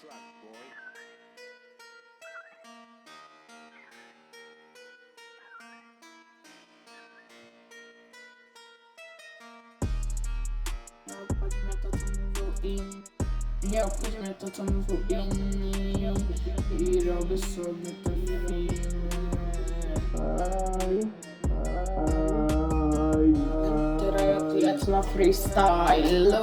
truck, boy. Nie obchodzi to co mówią inni I robię sobie film Teraz jak na freestyle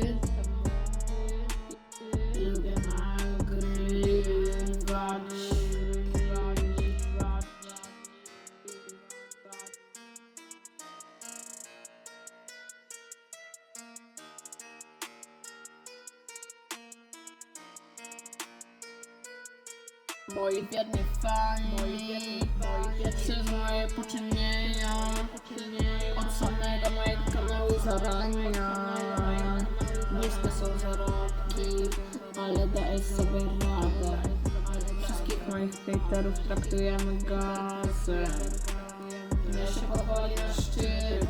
Moi biedni fani, przez moje poczynienia, od samego mojego kanału zarania. Niskie są zarobki, ale daję sobie radę. Wszystkich moich hejterów traktujemy gazem. Ja się powoli na szczyt,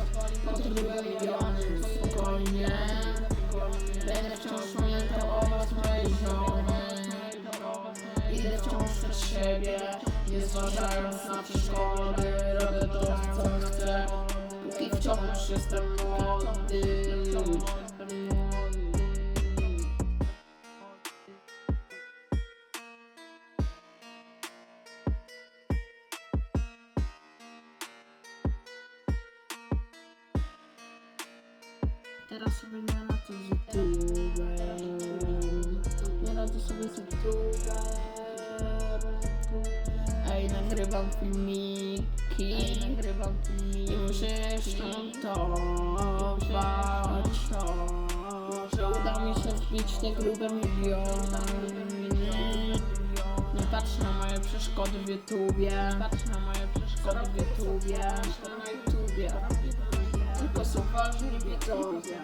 nie zważając na przeszkody Robię to, co chcę, póki wciąż jestem młody. Teraz sobie nie radzę z YouTube'em nagrywam filmiki Nagrywam filmiki. Muszę jeszcze montować Że uda mi się wbić te grube miliony. Nie patrz na moje przeszkody w YouTubie. Patrz na moje przeszkody w YouTubie. Na YouTubie. Tylko są ważni widzowie.